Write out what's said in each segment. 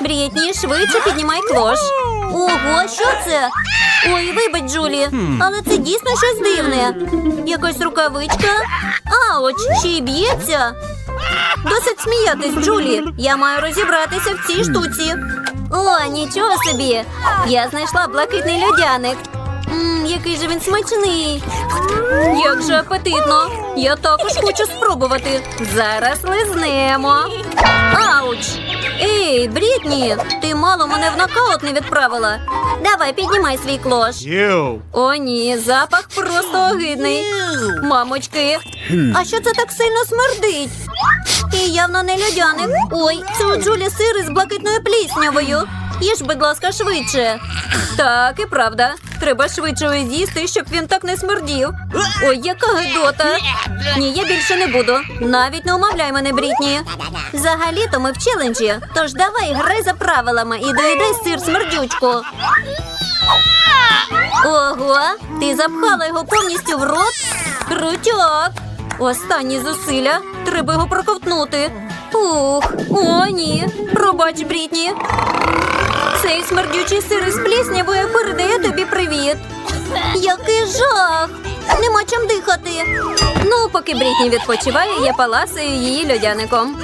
Брітні, швидше піднімай клош. Ого, що це? Ой, вибач, Джулі, але це дійсно щось дивне. Якась рукавичка. Ауч, ще й б'ється. Досить сміятись, Джулі. Я маю розібратися в цій штуці. О, нічого собі. Я знайшла блакитний льодяник. Мм, який же він смачний. Як же апетитно. Я також хочу спробувати. Зараз лизнемо. Ауч! Ей, Брітні, ти мало мене в нокаут не відправила. Давай, піднімай свій клош. О, ні, запах просто огидний. Мамочки, а що це так сильно смердить? І явно не людяник. Ой, це у Джулі сир з блакитною пліснявою. Їж, будь ласка, швидше. Так, і правда. Треба швидше з'їсти, щоб він так не смердів. Ой, яка гидота. Ні, я більше не буду. Навіть не умовляй мене, Брітні. Взагалі-то ми в челенджі. Тож давай грай за правилами і доїдай сир смердючку. Ого, ти запхала його повністю в рот? Крутяк! Останні зусилля. Треба його проковтнути. Ух, о, ні. Пробач, Брітні. Цей смердючий сир із пліснявою передає тобі привіт. Який жах! Нема чим дихати. Ну, поки Брітні відпочиває, я паласаю її льодяником.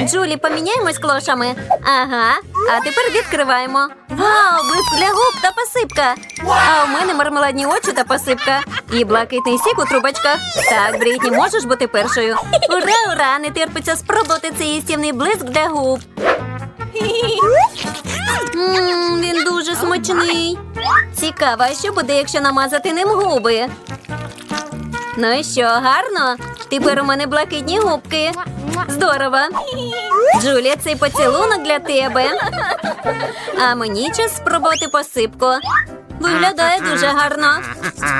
Джулі, поміняємось клошами. Ага. А тепер відкриваємо. Вау, блиск для губ та посипка. А у мене мармеладні очі та посипка. І блакитний сік у трубочках. Так, Брітні, можеш бути першою. Ура, ура! Не терпиться спробувати цей їстівний блиск для губ. Він дуже смачний. Цікаво, що буде, якщо намазати ним губи? Ну що, гарно? Тепер у мене блакитні губки. Здорово. Джулія, цей поцілунок для тебе. А мені час спробувати посипку. Виглядає дуже гарно.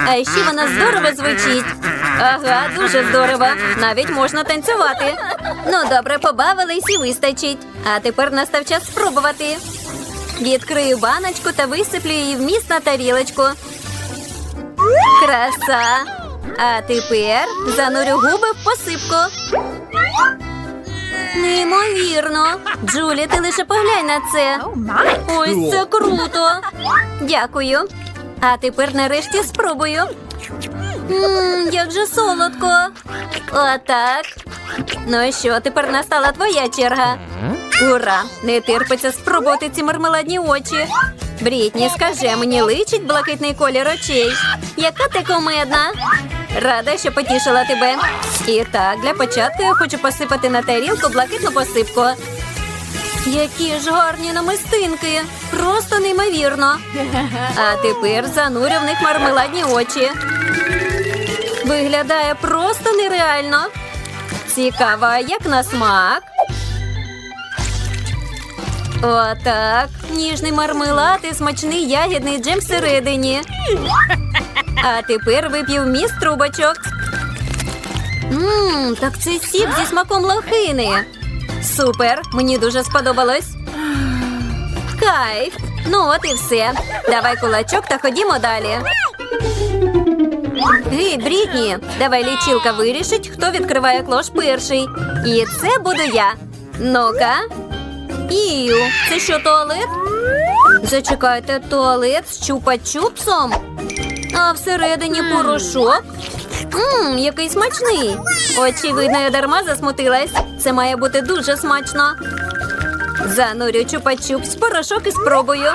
А ще вона здорово звучить. Ага, дуже здорово. Навіть можна танцювати. Ну, добре, побавились і вистачить. А тепер настав час спробувати. Відкрию баночку та висиплю її вміст на тарілочку. Краса. А тепер занурю губи в посипку. Неймовірно. Джулі, ти лише поглянь на це. Ось це круто. Дякую. А тепер нарешті спробую. Мм, як же солодко. Отак. Ну і що, тепер настала твоя черга. Ура! Не терпиться спробувати ці мармеладні очі. Брітні, скажи, мені личить блакитний колір очей. Яка ти комедна? Рада, що потішила тебе. І так, для початку я хочу посипати на тарілку блакитну посипку. Які ж гарні намистинки! Просто неймовірно. А тепер занурю в них мармеладні очі. Виглядає просто нереально. Цікаво, як на смак. Отак. Ніжний мармелад і смачний ягідний джем всередині. А тепер вип'ю вміст трубочок. Ммм, так це сік зі смаком лохини. Супер, мені дуже сподобалось. Кайф. Ну от і все. Давай кулачок та ходімо далі. Гей, Брітні, давай лічилка вирішить, хто відкриває клош перший. І це буду я. Ну-ка. Ію, це що, туалет? Зачекайте, туалет з чупа-чупсом? А всередині порошок? Ммм, який смачний. Очевидно, я дарма засмутилась. Це має бути дуже смачно. Занурю чупа-чупс порошок і спробую.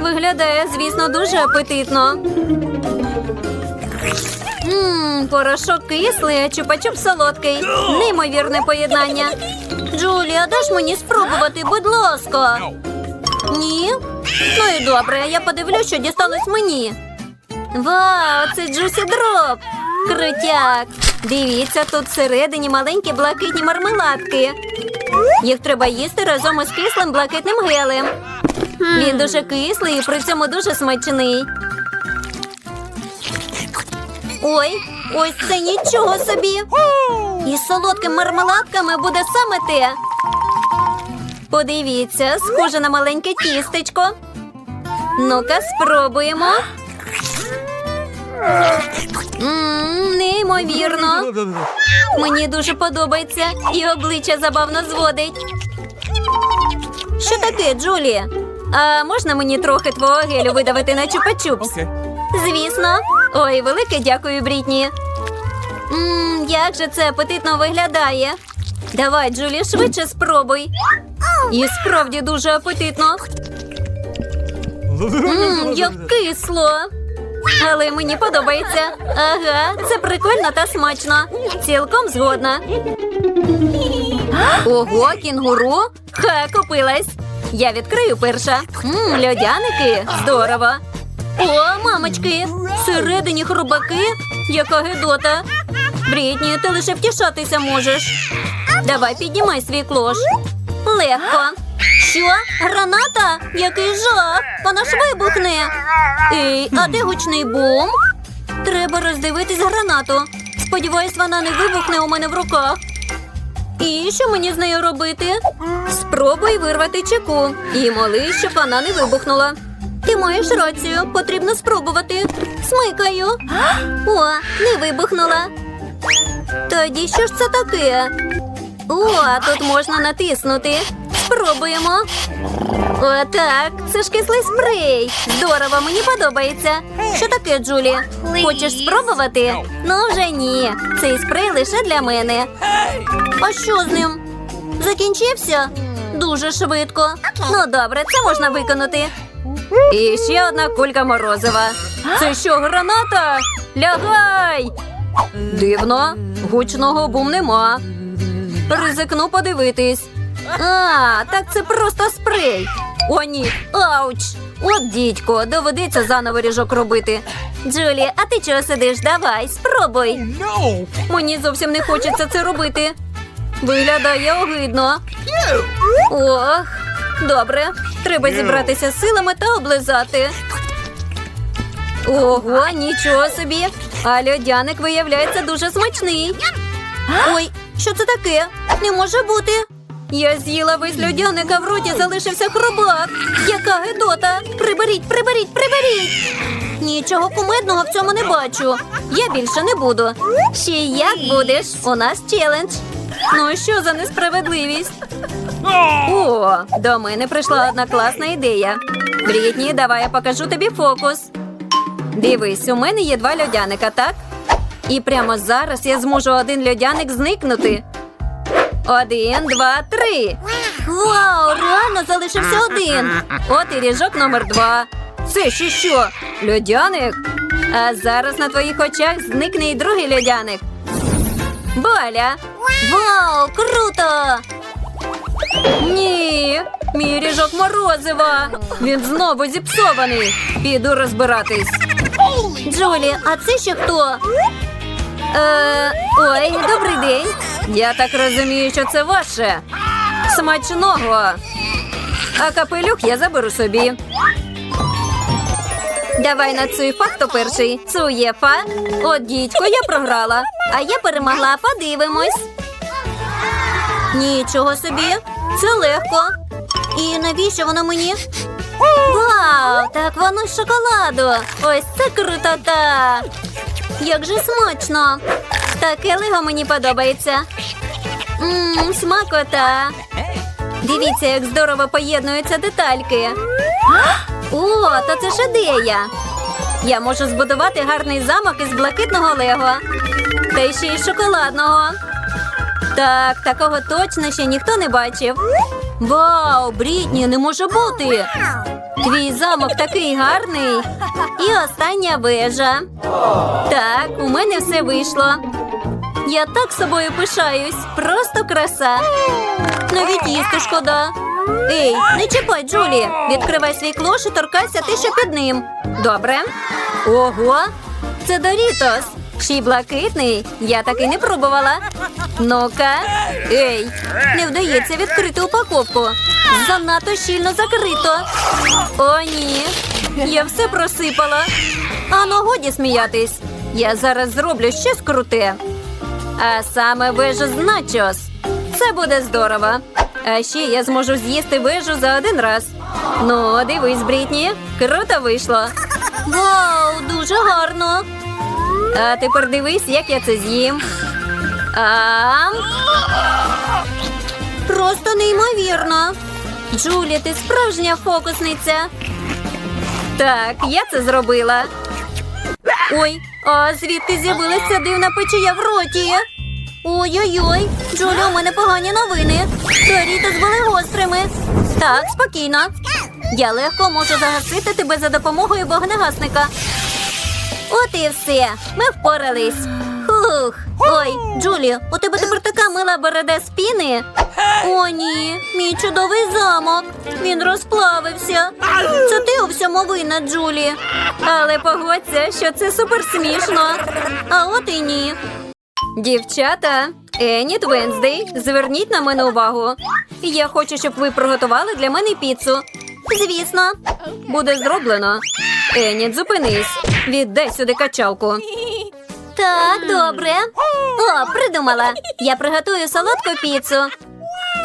Виглядає, звісно, дуже апетитно. Ммм, порошок кислий, а чупа-чуп солодкий. Неймовірне поєднання. Джулія, даш мені спробувати, будь ласка. Ні? Ну і добре, я подивлюсь, що дісталось мені. Вау, це Джусі Дроп! Крутяк! Дивіться, тут всередині маленькі блакитні мармеладки. Їх треба їсти разом із кислим блакитним гелем. Він дуже кислий і при цьому дуже смачний. Ой, ось це нічого собі. Із солодкими мармеладками буде саме те. Подивіться, схоже на маленьке тістечко. Ну-ка, спробуємо. Ммм, неймовірно. Мені дуже подобається і обличчя забавно зводить. Що таке, Джулі? А можна мені трохи твого гелю видавити на чупа-чупс? Звісно. Ой, велике дякую, Брітні. Ммм, як же це апетитно виглядає. Давай, Джулі, швидше спробуй. І справді дуже апетитно. Ммм, як кисло. Але мені подобається. Ага, це прикольно та смачно. Цілком згодна. Ого, кінгуру? Ха, купилась. Я відкрию перша. Мм, льодяники. Здорово. О, мамочки, всередині хробаки. Яка гидота. Брітні, ти лише втішатися можеш. Давай піднімай свій клош. Легко. Що? Граната? Який жах! Вона ж вибухне. Ей, а де гучний бум? Треба роздивитись гранату. Сподіваюсь, вона не вибухне у мене в руках. І що мені з нею робити? Спробуй вирвати чеку і моли, щоб вона не вибухнула. Ти маєш рацію, потрібно спробувати. Смикаю. О, не вибухнула. Тоді що ж це таке? О, тут можна натиснути. Спробуємо. Отак, це ж кислий спрей. Здорово, мені подобається. Що таке, Джулі? Хочеш спробувати? Ну вже ні. Цей спрей лише для мене. А що з ним? Закінчився? Дуже швидко. Ну добре, це можна виконати. І ще одна кулька морозива. Це що, граната? Лягай! Дивно, гучного бум нема. Ризикну подивитись. А, так це просто спрей. О, ні, ауч! От дідько, доведеться заново ріжок робити. Джулі, а ти чого сидиш? Давай, спробуй. Мені зовсім не хочеться це робити. Виглядає огидно. Ох, добре. Треба зібратися силами та облизати. Ого, нічого собі. А льодяник виявляється дуже смачний. Ой, що це таке? Не може бути. Я з'їла весь льодяник, а в роті залишився хробак. Яка гидота! Приберіть, приберіть, приберіть! Нічого кумедного в цьому не бачу. Я більше не буду. Ще як будеш? У нас челендж. Ну що за несправедливість? О, до мене прийшла одна класна ідея. Брітні, давай я покажу тобі фокус. Дивись, у мене є два льодяника, так? І прямо зараз я зможу один льодяник зникнути. Один, два, три. Вау, реально залишився один. От і ріжок номер два. Це ще що? Льодяник? А зараз на твоїх очах зникне і другий льодяник. Баля! Вау, круто! Ні, мій ріжок морозива. Він знову зіпсований. Піду розбиратись. Джулі, а це ще хто? Е, ой, добрий день. Я так розумію, що це ваше. Смачного. А капелюх я заберу собі. Давай на Цуєфа, хто перший. Цуєфа. От дідько, я програла. А я перемогла, подивимось. Нічого собі. Це легко. І навіщо воно мені? Вау, так воно з шоколаду. Ось це крутота. Як же смачно. Таке лего мені подобається. Мм, смакота. Дивіться, як здорово поєднуються детальки. О, то це ж ідея. Я можу збудувати гарний замок із блакитного лего. Та ще й шоколадного. Так, такого точно ще ніхто не бачив. Вау, Брітні, не може бути. Твій замок такий гарний. І остання вежа. Так, у мене все вийшло. Я так собою пишаюсь. Просто краса. Навіть їсти шкода. Ей, не чіпай, Джулі. Відкривай свій клош і торкайся ти, що під ним. Добре. Ого, це Дорітос. Ще й блакитний. Я таки не пробувала. Ну-ка. Ей, не вдається відкрити упаковку. Занадто щільно закрито. О, ні. Я все просипала. А ну годі сміятись. Я зараз зроблю щось круте. А саме вежу з начос. Це буде здорово. А ще я зможу з'їсти вежу за один раз. Ну, дивись, Брітні, круто вийшло. Вау, дуже гарно. А тепер дивись, як я це з'їм. Ам. Просто неймовірно. Джулі, ти справжня фокусниця. Так, я це зробила. Ой, а звідки з'явилася дивна печія в роті? Ой-ой-ой, Джулі, у мене погані новини. Дорітос були гострими. Так, спокійно. Я легко можу загасити тебе за допомогою вогнегасника. От і все. Ми впорались. Хух. Ой, Джулі, у тебе тепер така мила борода з піни. О, ні, мій чудовий замок. Він розплавився. Це ти у всьому винна, Джулі. Але погодься, що це супер смішно. А от і ні. Дівчата, Еніт Венздей, зверніть на мене увагу. Я хочу, щоб ви приготували для мене піцу. Звісно, буде зроблено. Еніт, зупинись. Віддай сюди качалку. Так, добре. О, придумала. Я приготую солодку піцу.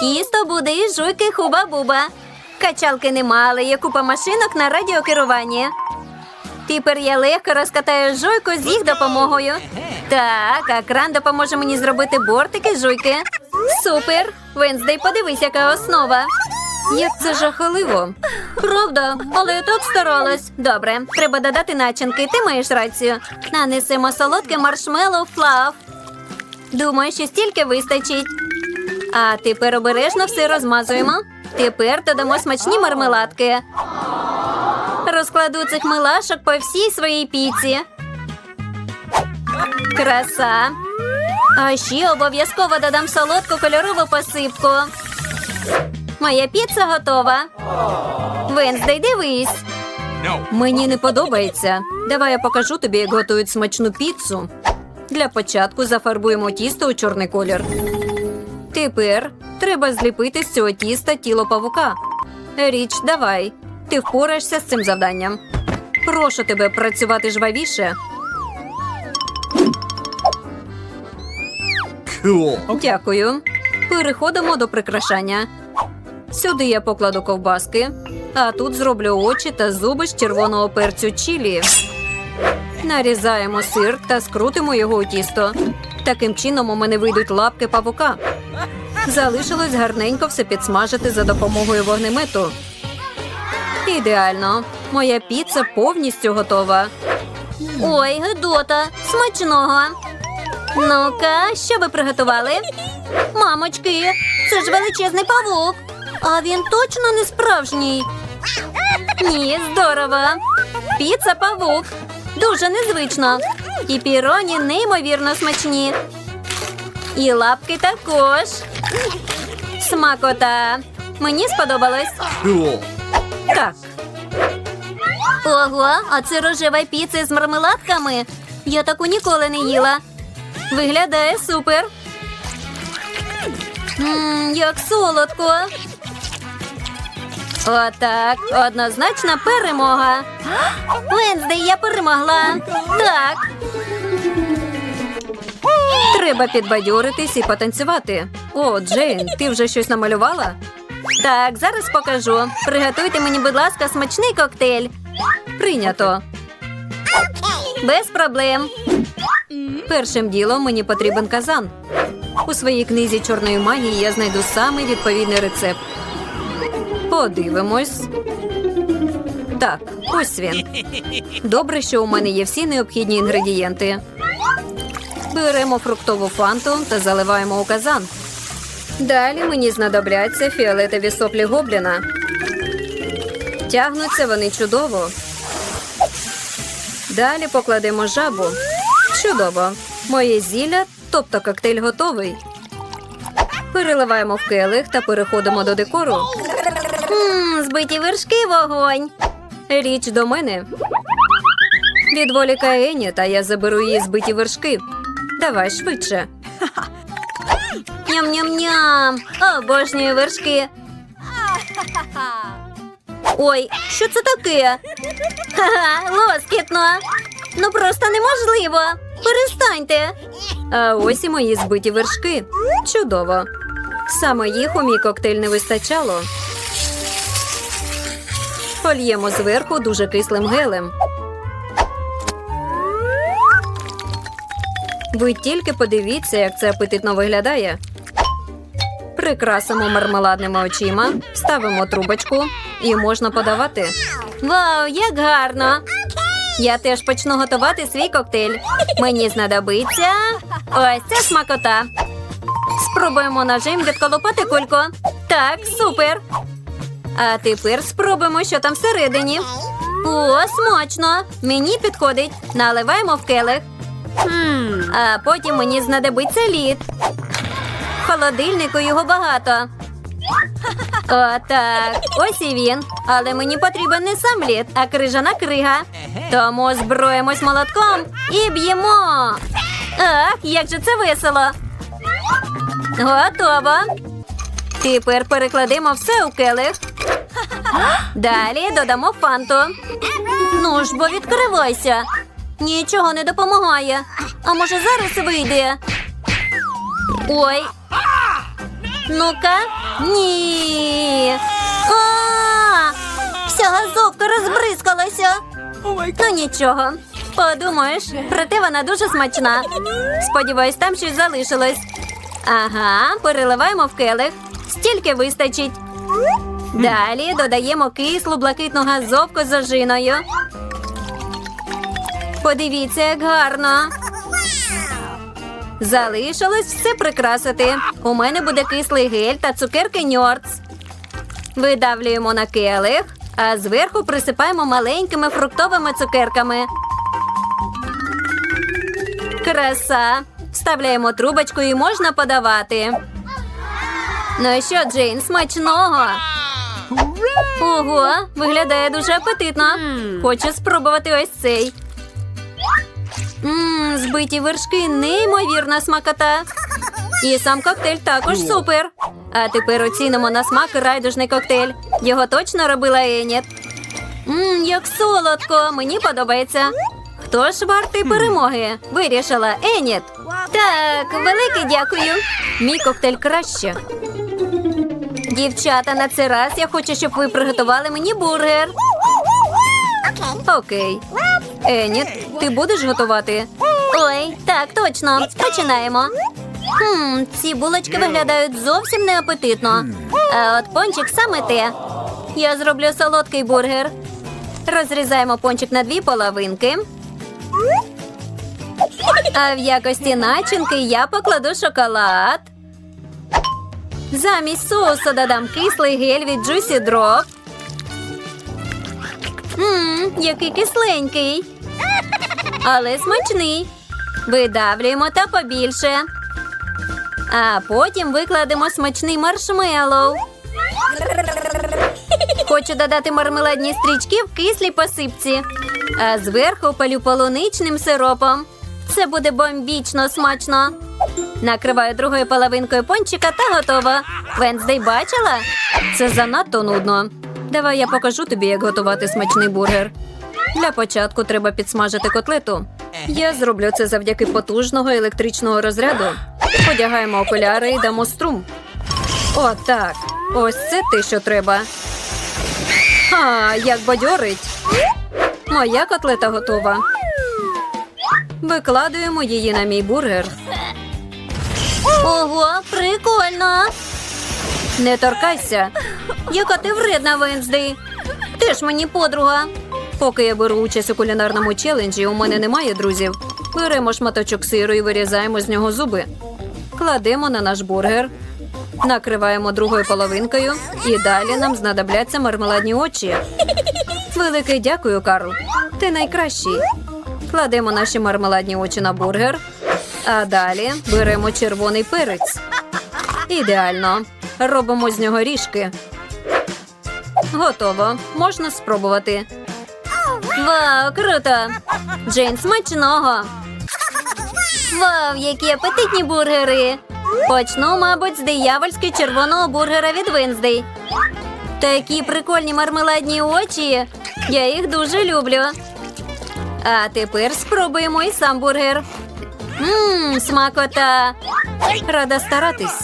Тісто буде із жуйки хуба-буба. Качалки нема, є купа машинок на радіокеруванні. Тепер я легко розкатаю жуйку з їх допомогою. Так, а кран допоможе мені зробити бортики жуйки. Супер! Венздей, подивись, яка основа. Як це жахливо. Правда, але я так старалась. Добре, треба додати начинки. Ти маєш рацію. Нанесемо солодке маршмеллоу флаф. Думаю, що стільки вистачить. А тепер обережно все розмазуємо. Тепер додамо смачні мармеладки. Розкладу цих милашок по всій своїй піці. Краса. А ще обов'язково додам солодку кольорову посипку. Моя піца готова. Венздей, дивись. Мені не подобається. Давай я покажу тобі, як готують смачну піцу. Для початку зафарбуємо тісто у чорний колір. Тепер треба зліпити з цього тіста тіло павука. Річ, давай. Ти впораєшся з цим завданням. Прошу тебе працювати жвавіше. Cool. Дякую. Переходимо до прикрашання. Сюди я покладу ковбаски, а тут зроблю очі та зуби з червоного перцю чилі. Нарізаємо сир та скрутимо його у тісто. Таким чином у мене вийдуть лапки павука. Залишилось гарненько все підсмажити за допомогою вогнемету. Ідеально. Моя піца повністю готова. Ой, Гедота, смачного. Ну-ка, що ви приготували? Мамочки, це ж величезний павук. А він точно не справжній. Ні, здорово. Піца павук. Дуже незвично. І піроні неймовірно смачні. І лапки також. Смакота. Мені сподобалось. Так. Ого, а це рожева піца з мармеладками. Я таку ніколи не їла. Виглядає супер. Ммм, як солодко. Отак, однозначна перемога. Венздей, я перемогла. Так. Треба підбадьоритись і потанцювати. О, Джейн, ти вже щось намалювала? Так, зараз покажу. Приготуйте мені, будь ласка, смачний коктейль. Прийнято. Без проблем. Першим ділом мені потрібен казан. У своїй книзі чорної магії я знайду самий відповідний рецепт. Подивимось. Так, ось він. Добре, що у мене є всі необхідні інгредієнти. Беремо фруктову фанту та заливаємо у казан. Далі мені знадобляться фіолетові соплі гобліна. Тягнуться вони чудово. Далі покладемо жабу. Чудово. Моє зілля, тобто коктейль готовий. Переливаємо в келих та переходимо до декору. Ммм, збиті вершки вогонь. Річ до мене. Відволікає Ені, та я заберу її збиті вершки. Давай швидше. Ням-ням-ням. Обожнюю вершки. Ой, що це таке? Ха-ха, лоскітно. Ну просто неможливо. Перестаньте. А ось і мої збиті вершки. Чудово. Саме їх у мій коктейль не вистачало. Польємо зверху дуже кислим гелем. Ви тільки подивіться, як це апетитно виглядає. Прикрасимо мармеладними очима, ставимо трубочку і можна подавати. Вау, як гарно! Я теж почну готувати свій коктейль. Мені знадобиться ось ця смакота. Спробуємо ножем відколопати кульку. Так, супер. А тепер спробуємо, що там всередині. О, смачно! Мені підходить. Наливаємо в келих. А потім мені знадобиться лід. В холодильнику його багато. О, так, ось і він. Але мені потрібен не сам лід, а крижана крига. Тому зброємось молотком і б'ємо. Ах, як же це весело. Готово. Тепер перекладемо все у келих. Далі додамо фанту. Ну ж бо відкривайся. Нічого не допомагає. А може зараз вийде? Ой. Ну-ка. Ні. А! Вся газовка розбризкалася. Ну нічого. Подумаєш, проте вона дуже смачна. Сподіваюсь, там щось залишилось. Ага, переливаємо в келих. Стільки вистачить. Далі додаємо кислу блакитну газовку з ожиною. Подивіться, як гарно. Залишилось все прикрасити. У мене буде кислий гель та цукерки ньорц. Видавлюємо на келих, а зверху присипаємо маленькими фруктовими цукерками. Краса. Вставляємо трубочку і можна подавати. Ну що, Джейн, смачного? Ого, виглядає дуже апетитно. Хочу спробувати ось цей. Ммм, збиті вершки, неймовірна смакота. І сам коктейль також супер. А тепер оцінимо на смак райдужний коктейль. Його точно робила Еніт. Ммм, як солодко, мені подобається. Хто ж вартий перемоги? Вирішила Еніт. Так, велике дякую. Мій коктейль краще. Дівчата, на цей раз я хочу, щоб ви приготували мені бургер. Окей. Еніт, ти будеш готувати? Ой, так, точно. Починаємо. Хм, ці булочки виглядають зовсім неапетитно. А от пончик саме те. Я зроблю солодкий бургер. Розрізаємо пончик на дві половинки. А в якості начинки я покладу шоколад. Замість соусу додам кислий гель від Juicy Drop. Ммм, який кисленький. Але смачний. Видавлюємо та побільше. А потім викладемо смачний маршмеллоу. Хочу додати мармеладні стрічки в кислій посипці. А зверху палю полуничним сиропом. Це буде бомбічно смачно. Накриваю другою половинкою пончика та готово. Венздей бачила? Це занадто нудно. Давай я покажу тобі, як готувати смачний бургер. Для початку треба підсмажити котлету. Я зроблю це завдяки потужного електричного розряду. Одягаємо окуляри і дамо струм. О, так. Ось це те, що треба. А, як бадьорить. Моя котлета готова. Викладуємо її на мій бургер. Ого, прикольно. Не торкайся. Яка ти вредна, Венздей. Ти ж мені подруга. Поки я беру участь у кулінарному челенджі, у мене немає друзів. Беремо шматочок сиру і вирізаємо з нього зуби. Кладемо на наш бургер. Накриваємо другою половинкою, і далі нам знадобляться мармеладні очі. Велике дякую, Карл. Ти найкращий. Кладемо наші мармеладні очі на бургер. А далі беремо червоний перець. Ідеально. Робимо з нього ріжки. Готово. Можна спробувати. Вау, круто! Джейн, смачного! Вау, які апетитні бургери! Почну, мабуть, з диявольськи червоного бургера від Венздей. Такі прикольні мармеладні очі. Я їх дуже люблю. А тепер спробуємо і сам бургер. Ммм, смакота. Рада старатись.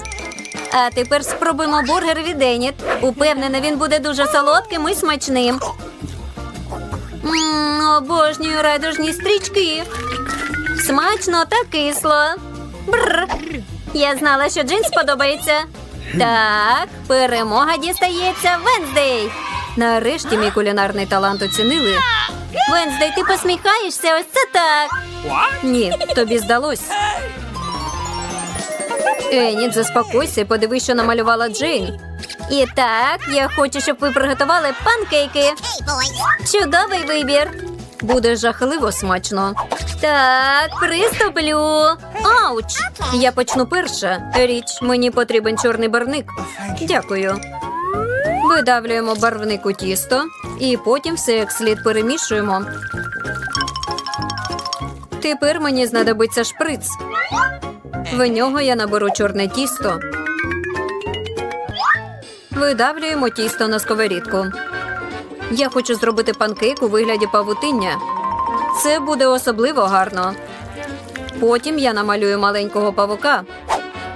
А тепер спробуємо бургер від Еніт. Упевнена, він буде дуже солодким і смачним. Ммм, обожнюю райдужні стрічки. Смачно та кисло. Бррр. Я знала, що Джин сподобається. Так, перемога дістається Венздей. Нарешті мій кулінарний талант оцінили. Венздей, ти посміхаєшся? Ось це так. Ні, тобі здалось. Еніт, заспокойся і подивись, що намалювала Джейн. І так, я хочу, щоб ви приготували панкейки. Чудовий вибір. Буде жахливо смачно. Так, приступлю. Ауч! Я почну перша. Річ, мені потрібен чорний барвник. Дякую. Видавлюємо барвник у тісто і потім все як слід перемішуємо. Тепер мені знадобиться шприц. В нього я наберу чорне тісто. Видавлюємо тісто на сковорідку. Я хочу зробити панкейк у вигляді павутиння. Це буде особливо гарно. Потім я намалюю маленького павука.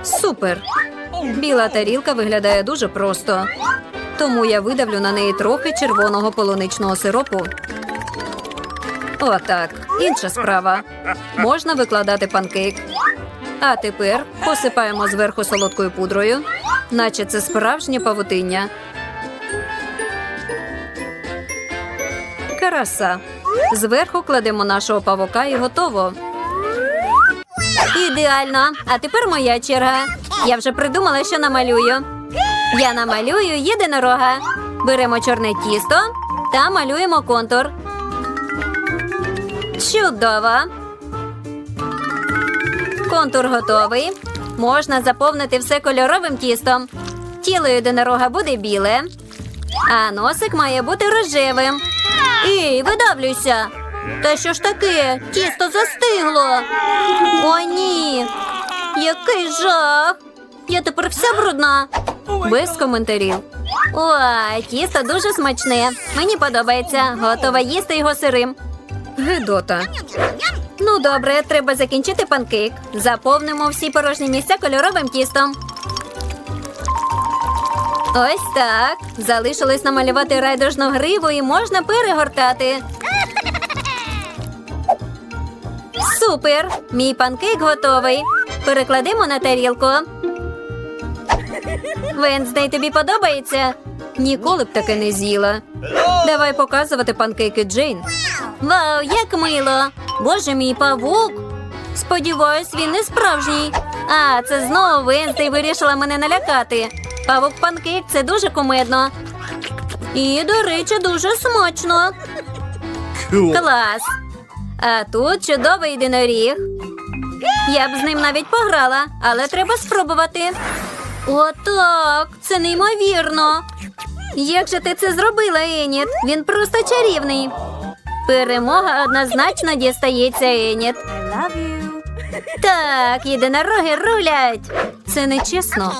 Супер! Біла тарілка виглядає дуже просто. Тому я видавлю на неї трохи червоного полуничного сиропу. Отак, інша справа. Можна викладати панкейк. А тепер посипаємо зверху солодкою пудрою, наче це справжнє павутиння. Краса. Зверху кладемо нашого павука і готово. Ідеально. А тепер моя черга. Я вже придумала, що намалюю. Я намалюю єдинорога. Беремо чорне тісто та малюємо контур. Чудово. Контур готовий. Можна заповнити все кольоровим тістом. Тіло єдинорога буде біле, а носик має бути рожевим. Ей, видавлюйся. Та що ж таке? Тісто застигло. О, ні. Який жах. Я тепер вся брудна. Без коментарів. О, тісто дуже смачне. Мені подобається. Готова їсти його сирим. Гидота. Ну, добре, треба закінчити панкейк. Заповнимо всі порожні місця кольоровим тістом. Ось так. Залишилось намалювати райдужну гриву і можна перегортати. Супер! Мій панкейк готовий. Перекладемо на тарілку. Венздей, тобі подобається? Ніколи б таке не з'їла. Давай показувати панкейки Джейн. Вау, як мило! Боже мій павук. Сподіваюсь, він не справжній. А, це знову Венздей вирішила мене налякати. Павук панкейк це дуже кумедно. І, до речі, дуже смачно. Клас. А тут чудовий єдиноріг. Я б з ним навіть пограла, але треба спробувати. Отак, це неймовірно. Як же ти це зробила, Еніт? Він просто чарівний. Перемога однозначно дістається Еніт. Так, єдинороги рулять. Це нечесно.